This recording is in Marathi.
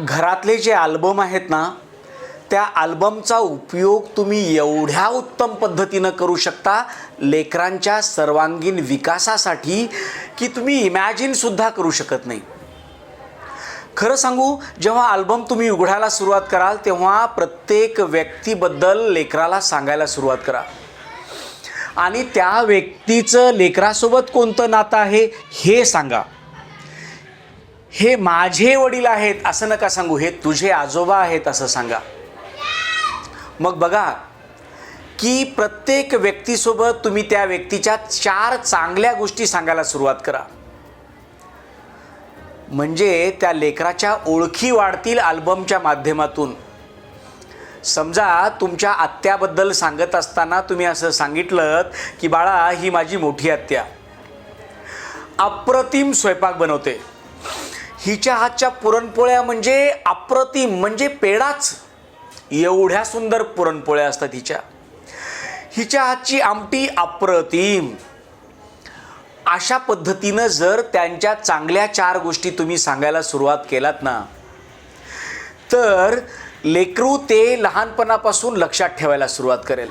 घरातले जे आल्बम आहेत ना त्या आल्बमचा उपयोग तुम्ही एवढ्या उत्तम पद्धतीनं करू शकता लेकरांच्या सर्वांगीण विकासासाठी की तुम्ही इमॅजिनसुद्धा करू शकत नाही. खरं सांगू जेव्हा आल्बम तुम्ही उघडायला सुरुवात कराल तेव्हा प्रत्येक व्यक्तीबद्दल लेकराला सांगायला सुरुवात करा. आणि त्या व्यक्तीचं लेकरासोबत कोणतं नातं आहे हे सांगा. हे माझे वडील आहेत असं नका सांगू हे तुझे आजोबा आहेत असं सांगा. मग बघा की प्रत्येक व्यक्तीसोबत तुम्ही त्या व्यक्तीच्या चार चांगल्या गोष्टी सांगायला सुरुवात करा. म्हणजे त्या लेकराच्या ओळखी वाढतील अल्बमच्या माध्यमातून. समजा तुमच्या आत्याबद्दल सांगत असताना तुम्ही असं सांगितलं की बाळा ही माझी मोठी आत्या. अप्रतिम स्वयंपाक बनवते. हिच्या हातच्या पुरणपोळ्या म्हणजे अप्रतिम म्हणजे पेडाच. एवढ्या सुंदर पुरणपोळ्या असतात हिच्या. हिच्या हातची आमटी अप्रतिम. अशा पद्धतीनं जर त्यांच्या चांगल्या चार गोष्टी तुम्ही सांगायला सुरुवात केलात ना तर लेकरू ते लहानपणापासून लक्षात ठेवायला सुरुवात करेल.